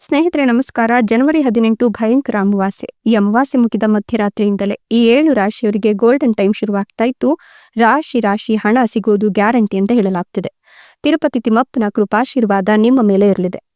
ಸ್ನೇಹಿತರೆ, ನಮಸ್ಕಾರ. ಜನವರಿ ಹದಿನೆಂಟು ಭಯಂಕರ ಅಮಾವಾಸ್ಯೆ. ಈ ಅಮಾವಾಸ್ಯೆ ಮುಗಿದ ಮಧ್ಯರಾತ್ರಿಯಿಂದಲೇ ಈ ಏಳು ರಾಶಿಯವರಿಗೆ ಗೋಲ್ಡನ್ ಟೈಮ್ ಶುರುವಾಗ್ತಾ ಇತ್ತು. ರಾಶಿ ರಾಶಿ, ಹಣ ಸಿಗೋದು ಗ್ಯಾರಂಟಿ ಅಂತ ಹೇಳಲಾಗ್ತಿದೆ. ತಿರುಪತಿ ತಿಮ್ಮಪ್ಪನ ಕೃಪಾಶೀರ್ವಾದ ನಿಮ್ಮ ಮೇಲೆ ಇರಲಿದೆ.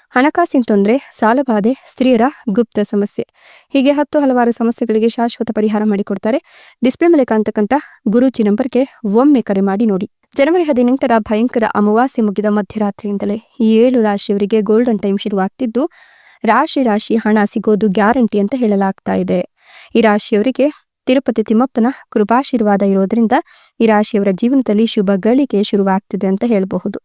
ಹಣಕಾಸಿನ ತೊಂದರೆ ಸಾಲಬಾಧೆ ಸ್ತ್ರೀಯರ ಗುಪ್ತ ಸಮಸ್ಯೆ. ಹೀಗೆ ಹತ್ತು ಹಲವಾರು ಸಮಸ್ಯೆಗಳಿಗೆ ಶಾಶ್ವತ ಪರಿಹಾರ ಮಾಡಿಕೊಡ್ತಾರೆ. ಡಿಸ್ಪ್ಲೇ ಮೇಲೆ ಕಾಣ್ತಕ್ಕಂಥ ಗುರೂಜಿ ನಂಬರ್ಗೆ ಒಮ್ಮೆ ಕರೆ ಮಾಡಿ ನೋಡಿ. ಜನವರಿ ಹದಿನೆಂಟರ ಭಯಂಕರ ಅಮಾವಾಸ್ಯೆ ಮುಗಿದ ಮಧ್ಯರಾತ್ರಿಯಿಂದಲೇ ಈ ಏಳು ರಾಶಿಯವರಿಗೆ ಗೋಲ್ಡನ್ ಟೈಮ್ ಶುರುವಾಗ್ತಿದ್ದು, ರಾಶಿ ರಾಶಿ ಹಣ ಸಿಗೋದು ಗ್ಯಾರಂಟಿ ಅಂತ ಹೇಳಲಾಗ್ತಾ ಇದೆ. ಈ ರಾಶಿಯವರಿಗೆ ತಿರುಪತಿ ತಿಮ್ಮಪ್ಪನ ಕೃಪಾಶೀರ್ವಾದ ಇರೋದ್ರಿಂದ ಈ ರಾಶಿಯವರ ಜೀವನದಲ್ಲಿ ಶುಭ ಗಳಿಕೆ ಶುರುವಾಗ್ತಿದೆ ಅಂತ ಹೇಳಬಹುದು.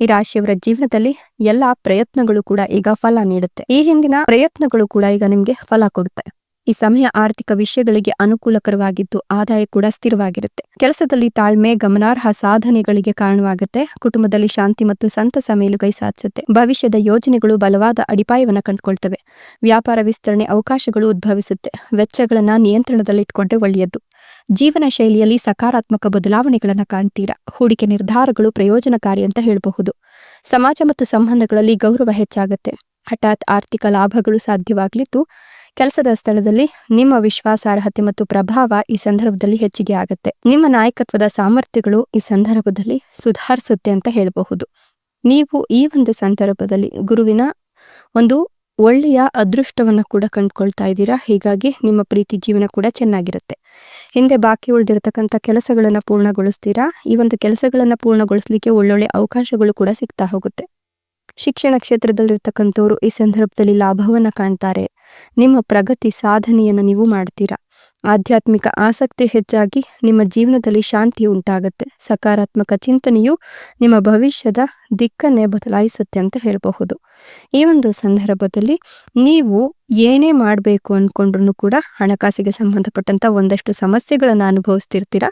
ಈ ರಾಶಿಯವರ ಜೀವನದಲ್ಲಿ ಎಲ್ಲಾ ಪ್ರಯತ್ನಗಳು ಕೂಡ ಈಗ ಫಲ ನೀಡುತ್ತೆ. ಈ ಹಿಂದಿನ ಪ್ರಯತ್ನಗಳು ಕೂಡ ಈಗ ನಿಮ್ಗೆ ಫಲ ಕೊಡುತ್ತೆ. ಈ ಸಮಯ ಆರ್ಥಿಕ ವಿಷಯಗಳಿಗೆ ಅನುಕೂಲಕರವಾಗಿದ್ದು ಆದಾಯ ಕೂಡ ಸ್ಥಿರವಾಗಿರುತ್ತೆ. ಕೆಲಸದಲ್ಲಿ ತಾಳ್ಮೆ, ಗಮನಾರ್ಹ ಸಾಧನೆಗಳಿಗೆ ಕಾರಣವಾಗುತ್ತೆ. ಕುಟುಂಬದಲ್ಲಿ ಶಾಂತಿ ಮತ್ತು ಸಂತಸ ಮೇಲುಗೈ ಸಾಧಿಸುತ್ತೆ. ಭವಿಷ್ಯದ ಯೋಜನೆಗಳು ಬಲವಾದ ಅಡಿಪಾಯವನ್ನು ಕಂಡುಕೊಳ್ತವೆ. ವ್ಯಾಪಾರ ವಿಸ್ತರಣೆ ಅವಕಾಶಗಳು ಉದ್ಭವಿಸುತ್ತೆ. ವೆಚ್ಚಗಳನ್ನ ನಿಯಂತ್ರಣದಲ್ಲಿಟ್ಕೊಂಡ್ರೆ ಒಳ್ಳೆಯದು. ಜೀವನ ಶೈಲಿಯಲ್ಲಿ ಸಕಾರಾತ್ಮಕ ಬದಲಾವಣೆಗಳನ್ನು ಕಾಣ್ತೀರಾ? ಹೂಡಿಕೆ ನಿರ್ಧಾರಗಳು ಪ್ರಯೋಜನಕಾರಿ ಅಂತ ಹೇಳಬಹುದು. ಸಮಾಜ ಮತ್ತು ಸಂಬಂಧಗಳಲ್ಲಿ ಗೌರವ ಹೆಚ್ಚಾಗುತ್ತೆ. ಹಠಾತ್ ಆರ್ಥಿಕ ಲಾಭಗಳು ಸಾಧ್ಯವಾಗಲಿದ್ದು, ಕೆಲಸದ ಸ್ಥಳದಲ್ಲಿ ನಿಮ್ಮ ವಿಶ್ವಾಸಾರ್ಹತೆ ಮತ್ತು ಪ್ರಭಾವ ಈ ಸಂದರ್ಭದಲ್ಲಿ ಹೆಚ್ಚಿಗೆ ಆಗುತ್ತೆ. ನಿಮ್ಮ ನಾಯಕತ್ವದ ಸಾಮರ್ಥ್ಯಗಳು ಈ ಸಂದರ್ಭದಲ್ಲಿ ಸುಧಾರಿಸುತ್ತೆ ಅಂತ ಹೇಳಬಹುದು. ನೀವು ಈ ಒಂದು ಸಂದರ್ಭದಲ್ಲಿ ಗುರುವಿನ ಒಂದು ಒಳ್ಳೆಯ ಅದೃಷ್ಟವನ್ನ ಕೂಡ ಕಂಡುಕೊಳ್ತಾ ಇದ್ದೀರಾ? ಹೀಗಾಗಿ ನಿಮ್ಮ ಪ್ರೀತಿ ಜೀವನ ಕೂಡ ಚೆನ್ನಾಗಿರುತ್ತೆ. ಹಿಂದೆ ಬಾಕಿ ಉಳಿದಿರತಕ್ಕಂಥ ಕೆಲಸಗಳನ್ನು ಪೂರ್ಣಗೊಳಿಸ್ತೀರಾ? ಈ ಒಂದು ಕೆಲಸಗಳನ್ನು ಪೂರ್ಣಗೊಳಿಸಲಿಕ್ಕೆ ಒಳ್ಳೊಳ್ಳೆ ಅವಕಾಶಗಳು ಕೂಡ ಸಿಗ್ತಾ ಹೋಗುತ್ತೆ. ಶಿಕ್ಷಣ ಕ್ಷೇತ್ರದಲ್ಲಿರ್ತಕ್ಕಂಥವ್ರು ಈ ಸಂದರ್ಭದಲ್ಲಿ ಲಾಭವನ್ನ ಕಾಣ್ತಾರೆ. ನಿಮ್ಮ ಪ್ರಗತಿ ಸಾಧನೆಯನ್ನು ನೀವು ಮಾಡ್ತೀರಾ? ಆಧ್ಯಾತ್ಮಿಕ ಆಸಕ್ತಿ ಹೆಚ್ಚಾಗಿ ನಿಮ್ಮ ಜೀವನದಲ್ಲಿ ಶಾಂತಿ ಉಂಟಾಗುತ್ತೆ. ಸಕಾರಾತ್ಮಕ ಚಿಂತನೆಯು ನಿಮ್ಮ ಭವಿಷ್ಯದ ದಿಕ್ಕನ್ನೇ ಬದಲಾಯಿಸುತ್ತೆ ಅಂತ ಹೇಳಬಹುದು. ಈ ಒಂದು ಸಂದರ್ಭದಲ್ಲಿ ನೀವು ಏನೇ ಮಾಡಬೇಕು ಅಂದ್ಕೊಂಡ್ರೂ ಕೂಡ ಹಣಕಾಸಿಗೆ ಸಂಬಂಧಪಟ್ಟಂತ ಒಂದಷ್ಟು ಸಮಸ್ಯೆಗಳನ್ನು ಅನುಭವಿಸ್ತಿರ್ತೀರ?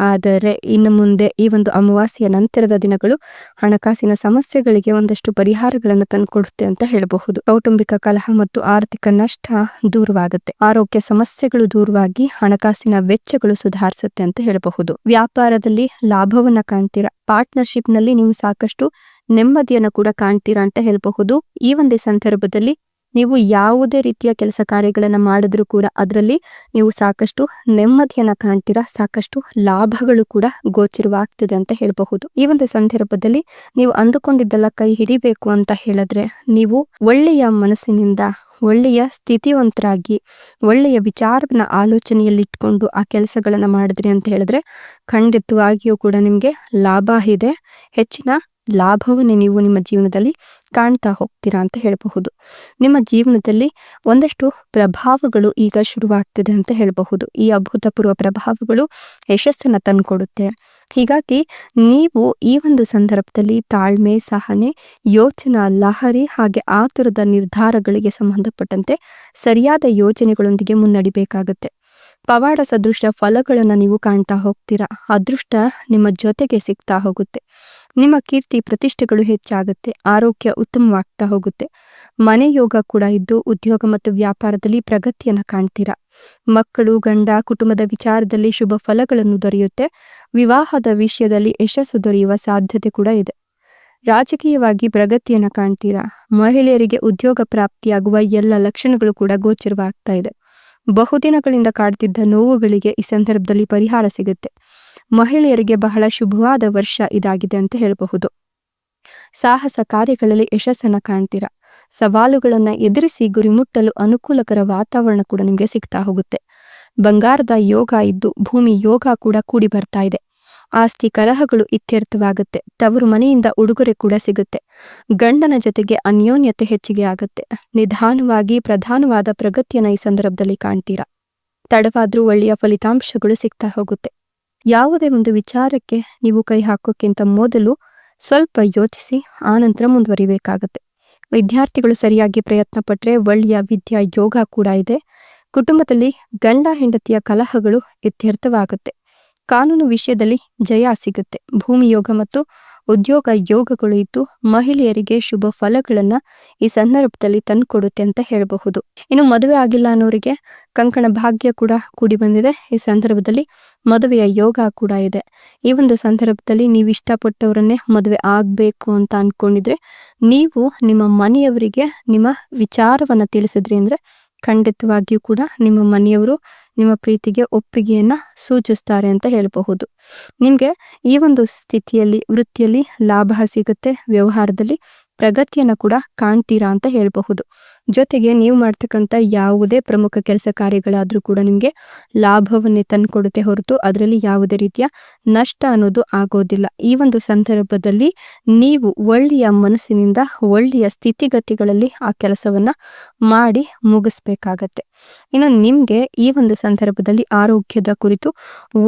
ಆದರೆ ಇನ್ನು ಮುಂದೆ ಈ ಒಂದು ಅಮಾವಾಸ್ಯೆಯ ನಂತರದ ದಿನಗಳು ಹಣಕಾಸಿನ ಸಮಸ್ಯೆಗಳಿಗೆ ಒಂದಷ್ಟು ಪರಿಹಾರಗಳನ್ನು ತಂದುಕೊಡುತ್ತೆ ಅಂತ ಹೇಳಬಹುದು. ಕೌಟುಂಬಿಕ ಕಲಹ ಮತ್ತು ಆರ್ಥಿಕ ನಷ್ಟ ದೂರವಾಗುತ್ತೆ. ಆರೋಗ್ಯ ಸಮಸ್ಯೆಗಳು ದೂರವಾಗಿ ಹಣಕಾಸಿನ ವೆಚ್ಚಗಳು ಸುಧಾರಿಸುತ್ತೆ ಅಂತ ಹೇಳಬಹುದು. ವ್ಯಾಪಾರದಲ್ಲಿ ಲಾಭವನ್ನು ಕಾಣ್ತೀರಾ? ಪಾರ್ಟ್ನರ್ಶಿಪ್ನಲ್ಲಿ ನೀವು ಸಾಕಷ್ಟು ನೆಮ್ಮದಿಯನ್ನು ಕೂಡ ಕಾಣ್ತೀರಾ ಅಂತ ಹೇಳಬಹುದು. ಈ ಒಂದು ಸಂದರ್ಭದಲ್ಲಿ ನೀವು ಯಾವುದೇ ರೀತಿಯ ಕೆಲಸ ಕಾರ್ಯಗಳನ್ನ ಮಾಡಿದ್ರೂ ಕೂಡ ಅದರಲ್ಲಿ ನೀವು ಸಾಕಷ್ಟು ನೆಮ್ಮದಿಯನ್ನ ಕಾಣ್ತೀರಾ, ಸಾಕಷ್ಟು ಲಾಭಗಳು ಕೂಡ ಗೋಚರವಾಗ್ತದೆ ಅಂತ ಹೇಳಬಹುದು. ಈ ಒಂದು ಸಂದರ್ಭದಲ್ಲಿ ನೀವು ಅಂದುಕೊಂಡಿದ್ದೆಲ್ಲ ಕೈ ಹಿಡಿಬೇಕು ಅಂತ ಹೇಳಿದ್ರೆ ನೀವು ಒಳ್ಳೆಯ ಮನಸ್ಸಿನಿಂದ ಒಳ್ಳೆಯ ಸ್ಥಿತಿವಂತರಾಗಿ, ಒಳ್ಳೆಯ ವಿಚಾರವನ್ನ ಆಲೋಚನೆಯಲ್ಲಿಟ್ಕೊಂಡು ಆ ಕೆಲಸಗಳನ್ನು ಮಾಡಿದ್ರಿ ಅಂತ ಹೇಳಿದ್ರೆ ಖಂಡಿತವಾಗಿಯೂ ಕೂಡ ನಿಮಗೆ ಲಾಭ ಇದೆ. ಹೆಚ್ಚಿನ ಲಾಭವನ್ನೇ ನೀವು ನಿಮ್ಮ ಜೀವನದಲ್ಲಿ ಕಾಣ್ತಾ ಹೋಗ್ತೀರಾ ಅಂತ ಹೇಳಬಹುದು. ನಿಮ್ಮ ಜೀವನದಲ್ಲಿ ಒಂದಷ್ಟು ಪ್ರಭಾವಗಳು ಈಗ ಶುರುವಾಗ್ತಿದೆ ಅಂತ ಹೇಳಬಹುದು. ಈ ಅಭೂತಪೂರ್ವ ಪ್ರಭಾವಗಳು ಯಶಸ್ಸನ್ನ ತಂದುಕೊಡುತ್ತೆ. ಹೀಗಾಗಿ ನೀವು ಈ ಒಂದು ಸಂದರ್ಭದಲ್ಲಿ ತಾಳ್ಮೆ, ಸಹನೆ, ಯೋಚನಾ ಲಹರಿ ಹಾಗೆ ಆತುರದ ನಿರ್ಧಾರಗಳಿಗೆ ಸಂಬಂಧಪಟ್ಟಂತೆ ಸರಿಯಾದ ಯೋಚನೆಗಳೊಂದಿಗೆ ಮುನ್ನಡಿಬೇಕಾಗತ್ತೆ. ಪವಾಡ ಸದೃಶ ಫಲಗಳನ್ನು ನೀವು ಕಾಣ್ತಾ ಹೋಗ್ತೀರಾ. ಅದೃಷ್ಟ ನಿಮ್ಮ ಜೊತೆಗೆ ಸಿಗ್ತಾ ಹೋಗುತ್ತೆ. ನಿಮ್ಮ ಕೀರ್ತಿ ಪ್ರತಿಷ್ಠೆಗಳು ಹೆಚ್ಚಾಗುತ್ತೆ, ಆರೋಗ್ಯ ಉತ್ತಮವಾಗ್ತಾ ಹೋಗುತ್ತೆ. ಮನೆ ಯೋಗ ಕೂಡ ಇದ್ದು, ಉದ್ಯೋಗ ಮತ್ತು ವ್ಯಾಪಾರದಲ್ಲಿ ಪ್ರಗತಿಯನ್ನ ಕಾಣ್ತೀರಾ? ಮಕ್ಕಳು, ಗಂಡ, ಕುಟುಂಬದ ವಿಚಾರದಲ್ಲಿ ಶುಭ ಫಲಗಳನ್ನು ದೊರೆಯುತ್ತೆ. ವಿವಾಹದ ವಿಷಯದಲ್ಲಿ ಯಶಸ್ಸು ದೊರೆಯುವ ಸಾಧ್ಯತೆ ಕೂಡ ಇದೆ. ರಾಜಕೀಯವಾಗಿ ಪ್ರಗತಿಯನ್ನ ಕಾಣ್ತೀರಾ? ಮಹಿಳೆಯರಿಗೆ ಉದ್ಯೋಗ ಪ್ರಾಪ್ತಿಯಾಗುವ ಎಲ್ಲ ಲಕ್ಷಣಗಳು ಕೂಡ ಗೋಚರವಾಗ್ತಾ ಇದೆ. ಬಹುದಿನಗಳಿಂದ ಕಾಡ್ತಿದ್ದ ನೋವುಗಳಿಗೆ ಈ ಸಂದರ್ಭದಲ್ಲಿ ಪರಿಹಾರ ಸಿಗುತ್ತೆ. ಮಹಿಳೆಯರಿಗೆ ಬಹಳ ಶುಭವಾದ ವರ್ಷ ಇದಾಗಿದೆ ಅಂತ ಹೇಳಬಹುದು. ಸಾಹಸ ಕಾರ್ಯಗಳಲ್ಲಿ ಯಶಸ್ಸನ್ನ ಕಾಣ್ತೀರಾ? ಸವಾಲುಗಳನ್ನ ಎದುರಿಸಿ ಗುರಿ ಮುಟ್ಟಲು ಅನುಕೂಲಕರ ವಾತಾವರಣ ಕೂಡ ನಿಮಗೆ ಸಿಗ್ತಾ ಹೋಗುತ್ತೆ. ಬಂಗಾರದ ಯೋಗ ಇದ್ದು ಭೂಮಿ ಯೋಗ ಕೂಡ ಕೂಡಿ ಬರ್ತಾ ಇದೆ. ಆಸ್ತಿ ಕಲಹಗಳು ಇತ್ಯರ್ಥವಾಗುತ್ತೆ. ತವರು ಮನೆಯಿಂದ ಉಡುಗೊರೆ ಕೂಡ ಸಿಗುತ್ತೆ. ಗಂಡನ ಜೊತೆಗೆ ಅನ್ಯೋನ್ಯತೆ ಹೆಚ್ಚಿಗೆ ಆಗುತ್ತೆ. ನಿಧಾನವಾಗಿ ಪ್ರಧಾನವಾದ ಪ್ರಗತಿಯನ್ನ ಈ ಸಂದರ್ಭದಲ್ಲಿ ಕಾಣ್ತೀರಾ? ತಡವಾದ್ರೂ ಒಳ್ಳೆಯ ಫಲಿತಾಂಶಗಳು ಸಿಗ್ತಾ ಹೋಗುತ್ತೆ. ಯಾವುದೇ ಒಂದು ವಿಚಾರಕ್ಕೆ ನೀವು ಕೈ ಹಾಕೋಕ್ಕಿಂತ ಮೊದಲು ಸ್ವಲ್ಪ ಯೋಚಿಸಿ, ಆನಂತರ ಮುಂದುವರಿಬೇಕಾಗತ್ತೆ. ವಿದ್ಯಾರ್ಥಿಗಳು ಸರಿಯಾಗಿ ಪ್ರಯತ್ನ ಪಟ್ಟರೆ ಒಳ್ಳೆಯ ವಿದ್ಯಾ, ಯೋಗ ಕೂಡ ಇದೆ. ಕುಟುಂಬದಲ್ಲಿ ಗಂಡ, ಹೆಂಡತಿಯ ಕಲಹಗಳು ಇತ್ಯರ್ಥವಾಗುತ್ತೆ. ಕಾನೂನು ವಿಷಯದಲ್ಲಿ ಜಯ ಸಿಗುತ್ತೆ. ಭೂಮಿ ಯೋಗ ಮತ್ತು ಉದ್ಯೋಗ ಯೋಗಗಳು ಇದ್ದು ಮಹಿಳೆಯರಿಗೆ ಶುಭ ಫಲಗಳನ್ನ ಈ ಸಂದರ್ಭದಲ್ಲಿ ತಂದುಕೊಡುತ್ತೆ ಅಂತ ಹೇಳಬಹುದು. ಇನ್ನು ಮದುವೆ ಆಗಿಲ್ಲ ಅನ್ನೋರಿಗೆ ಕಂಕಣ ಭಾಗ್ಯ ಕೂಡ ಕೂಡಿ ಬಂದಿದೆ. ಈ ಸಂದರ್ಭದಲ್ಲಿ ಮದುವೆಯ ಯೋಗ ಕೂಡ ಇದೆ. ಈ ಒಂದು ಸಂದರ್ಭದಲ್ಲಿ ನೀವು ಇಷ್ಟಪಟ್ಟವರನ್ನೇ ಮದುವೆ ಆಗ್ಬೇಕು ಅಂತ ಅನ್ಕೊಂಡಿದ್ರೆ ನೀವು ನಿಮ್ಮ ಮನೆಯವರಿಗೆ ನಿಮ್ಮ ವಿಚಾರವನ್ನ ತಿಳಿಸಿದ್ರಿ ಅಂದ್ರೆ ಖಂಡಿತವಾಗಿಯೂ ಕೂಡ ನಿಮ್ಮ ಮನೆಯವರು ನಿಮ್ಮ ಪ್ರೀತಿಗೆ ಒಪ್ಪಿಗೆಯನ್ನ ಸೂಚಿಸ್ತಾರೆ ಅಂತ ಹೇಳಬಹುದು. ನಿಮ್ಗೆ ಈ ಒಂದು ಸ್ಥಿತಿಯಲ್ಲಿ ವೃತ್ತಿಯಲ್ಲಿ ಲಾಭ ಸಿಗುತ್ತೆ ವ್ಯವಹಾರದಲ್ಲಿ ಪ್ರಗತಿಯನ್ನು ಕೂಡ ಕಾಣ್ತೀರಾ ಅಂತ ಹೇಳಬಹುದು. ಜೊತೆಗೆ ನೀವು ಮಾಡ್ತಕ್ಕಂಥ ಯಾವುದೇ ಪ್ರಮುಖ ಕೆಲಸ ಕಾರ್ಯಗಳಾದರೂ ಕೂಡ ನಿಮಗೆ ಲಾಭವನ್ನೇ ತಂದುಕೊಡುತ್ತೆ ಹೊರತು ಅದರಲ್ಲಿ ಯಾವುದೇ ರೀತಿಯ ನಷ್ಟ ಅನ್ನೋದು ಆಗೋದಿಲ್ಲ. ಈ ಒಂದು ಸಂದರ್ಭದಲ್ಲಿ ನೀವು ಒಳ್ಳೆಯ ಮನಸ್ಸಿನಿಂದ ಒಳ್ಳೆಯ ಸ್ಥಿತಿಗತಿಗಳಲ್ಲಿ ಆ ಕೆಲಸವನ್ನ ಮಾಡಿ ಮುಗಿಸ್ಬೇಕಾಗತ್ತೆ. ಇನ್ನು ನಿಮಗೆ ಈ ಒಂದು ಸಂದರ್ಭದಲ್ಲಿ ಆರೋಗ್ಯದ ಕುರಿತು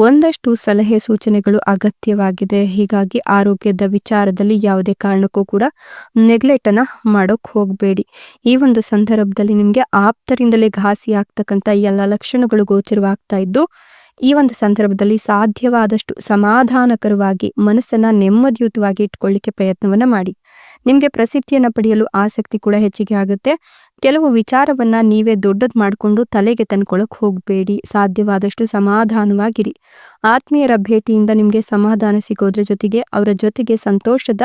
ಒಂದಷ್ಟು ಸಲಹೆ ಸೂಚನೆಗಳು ಅಗತ್ಯವಾಗಿದೆ. ಹೀಗಾಗಿ ಆರೋಗ್ಯದ ವಿಚಾರದಲ್ಲಿ ಯಾವುದೇ ಕಾರಣಕ್ಕೂ ಕೂಡ ನೆಗ್ಲೆಕ್ಟ್ ಅನ್ನ ಮಾಡೋಕ್ ಹೋಗಬೇಡಿ. ಈ ಒಂದು ಸಂದರ್ಭದಲ್ಲಿ ನಿಮಗೆ ಆಪ್ತರಿಂದಲೇ ಘಾಸಿ ಆಗ್ತಕ್ಕಂಥ ಎಲ್ಲ ಲಕ್ಷಣಗಳು ಗೋಚರವಾಗ್ತಾ ಇದ್ದು, ಈ ಒಂದು ಸಂದರ್ಭದಲ್ಲಿ ಸಾಧ್ಯವಾದಷ್ಟು ಸಮಾಧಾನಕರವಾಗಿ ಮನಸ್ಸನ್ನ ನೆಮ್ಮದಿಯುತವಾಗಿ ಇಟ್ಕೊಳ್ಳಿಕ್ಕೆ ಪ್ರಯತ್ನವನ್ನ ಮಾಡಿ. ನಿಮಗೆ ಪ್ರಸಿದ್ಧಿಯನ್ನ ಪಡೆಯಲು ಆಸಕ್ತಿ ಕೂಡ ಹೆಚ್ಚಿಗೆ ಆಗುತ್ತೆ. ಕೆಲವು ವಿಚಾರವನ್ನ ನೀವೇ ದೊಡ್ಡದ್ ಮಾಡ್ಕೊಂಡು ತಲೆಗೆ ತಂದ್ಕೊಳಕ್ ಹೋಗಬೇಡಿ. ಸಾಧ್ಯವಾದಷ್ಟು ಸಮಾಧಾನವಾಗಿರಿ. ಆತ್ಮೀಯರ ಭೇಟಿಯಿಂದ ನಿಮಗೆ ಸಮಾಧಾನ ಸಿಗೋದ್ರ ಜೊತೆಗೆ, ಅವರ ಜೊತೆಗೆ ಸಂತೋಷದ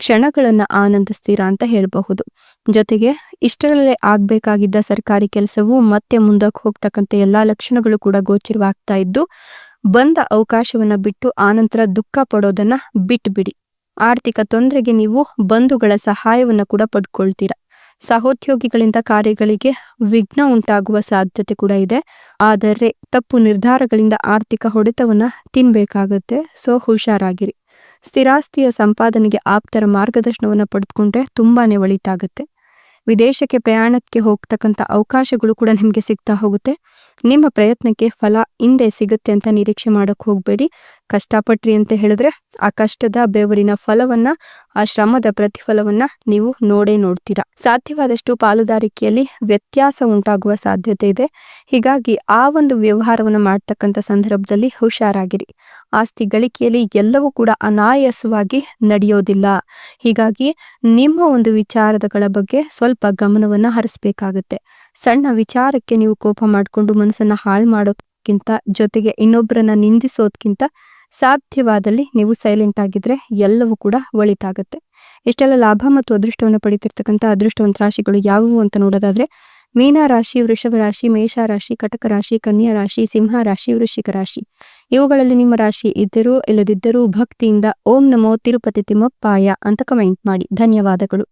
ಕ್ಷಣಗಳನ್ನ ಆನಂದಿಸ್ತೀರಾ ಅಂತ ಹೇಳಬಹುದು. ಜೊತೆಗೆ ಇಷ್ಟರಲ್ಲೇ ಆಗ್ಬೇಕಾಗಿದ್ದ ಸರ್ಕಾರಿ ಕೆಲಸವು ಮತ್ತೆ ಮುಂದಕ್ಕೆ ಹೋಗ್ತಕ್ಕಂಥ ಎಲ್ಲಾ ಲಕ್ಷಣಗಳು ಕೂಡ ಗೋಚರವಾಗ್ತಾ ಇದ್ದು, ಬಂದ ಅವಕಾಶವನ್ನ ಬಿಟ್ಟು ಆನಂತರ ದುಃಖ ಪಡೋದನ್ನ ಬಿಟ್ಟುಬಿಡಿ ಆರ್ಥಿಕ ತೊಂದರೆಗೆ ನೀವು ಬಂಧುಗಳ ಸಹಾಯವನ್ನ ಕೂಡ ಪಡ್ಕೊಳ್ತೀರಾ. ಸಹೋದ್ಯೋಗಿಗಳಿಂದ ಕಾರ್ಯಗಳಿಗೆ ವಿಘ್ನ ಉಂಟಾಗುವ ಸಾಧ್ಯತೆ ಕೂಡ ಇದೆ. ಆದರೆ ತಪ್ಪು ನಿರ್ಧಾರಗಳಿಂದ ಆರ್ಥಿಕ ಹೊಡೆತವನ್ನ ತಿನ್ಬೇಕಾಗತ್ತೆ. ಸೊ, ಹುಷಾರಾಗಿರಿ. ಸ್ಥಿರಾಸ್ತಿಯ ಸಂಪಾದನೆಗೆ ಆಪ್ತರ ಮಾರ್ಗದರ್ಶನವನ್ನು ಪಡೆದುಕೊಂಡ್ರೆ ತುಂಬಾ ಒಳಿತಾಗುತ್ತೆ. ವಿದೇಶಕ್ಕೆ ಪ್ರಯಾಣಕ್ಕೆ ಹೋಗ್ತಕ್ಕಂಥ ಅವಕಾಶಗಳು ಕೂಡ ನಿಮಗೆ ಸಿಗ್ತಾ ಹೋಗುತ್ತೆ. ನಿಮ್ಮ ಪ್ರಯತ್ನಕ್ಕೆ ಫಲ ಹಿಂದೆ ಸಿಗುತ್ತೆ ಅಂತ ನಿರೀಕ್ಷೆ ಮಾಡೋಕ್ಕೆ ಹೋಗಬೇಡಿ. ಕಷ್ಟಪಟ್ರಿ ಅಂತ ಹೇಳಿದ್ರೆ ಆ ಕಷ್ಟದ ಬೆವರಿನ ಫಲವನ್ನ, ಆ ಶ್ರಮದ ಪ್ರತಿಫಲವನ್ನ ನೀವು ನೋಡೇ ನೋಡ್ತೀರಾ. ಸಾಧ್ಯವಾದಷ್ಟು ಪಾಲುದಾರಿಕೆಯಲ್ಲಿ ವ್ಯತ್ಯಾಸ ಉಂಟಾಗುವ ಸಾಧ್ಯತೆ ಇದೆ. ಹೀಗಾಗಿ ಆ ಒಂದು ವ್ಯವಹಾರವನ್ನು ಮಾಡ್ತಕ್ಕಂಥ ಸಂದರ್ಭದಲ್ಲಿ ಹುಷಾರಾಗಿರಿ. ಆಸ್ತಿ ಗಳಿಕೆಯಲ್ಲಿ ಎಲ್ಲವೂ ಕೂಡ ಅನಾಯಾಸವಾಗಿ ನಡೆಯೋದಿಲ್ಲ. ಹೀಗಾಗಿ ನಿಮ್ಮ ಒಂದು ವಿಚಾರಗಳ ಬಗ್ಗೆ ಸ್ವಲ್ಪ ಗಮನವನ್ನ ಹರಿಸಬೇಕಾಗುತ್ತೆ. ಸಣ್ಣ ವಿಚಾರಕ್ಕೆ ನೀವು ಕೋಪ ಮಾಡಿಕೊಂಡು ಮನಸ್ಸನ್ನ ಹಾಳು ಮಾಡೋಕ್ಕಿಂತ ಜೊತೆಗೆ ಇನ್ನೊಬ್ಬರನ್ನ ನಿಂದಿಸೋದ್ಕಿಂತ ಸಾಧ್ಯವಾದಲ್ಲಿ ನೀವು ಸೈಲೆಂಟ್ ಆಗಿದ್ರೆ ಎಲ್ಲವೂ ಕೂಡ ಒಳಿತಾಗುತ್ತೆ. ಇಷ್ಟೆಲ್ಲ ಲಾಭ ಮತ್ತು ಅದೃಷ್ಟವನ್ನು ಪಡೆಯುತ್ತಿರ್ತಕ್ಕಂಥ ಅದೃಷ್ಟವಂತ ರಾಶಿಗಳು ಯಾವುವು ಅಂತ ನೋಡೋದಾದ್ರೆ, ಮೀನ ರಾಶಿ, ವೃಷಭ ರಾಶಿ, ಮೇಷ ರಾಶಿ, ಕಟಕ ರಾಶಿ, ಕನ್ಯಾ ರಾಶಿ, ಸಿಂಹ ರಾಶಿ, ವೃಶ್ಚಿಕ ರಾಶಿ. ಇವುಗಳಲ್ಲಿ ನಿಮ್ಮ ರಾಶಿ ಇದ್ದರೂ, ಇಲ್ಲದಿದ್ದರೂ ಭಕ್ತಿಯಿಂದ ಓಂ ನಮೋ ತಿರುಪತಿ ತಿಮ್ಮಪ್ಪಾಯ ಅಂತ ಕಮೆಂಟ್ ಮಾಡಿ. ಧನ್ಯವಾದಗಳು.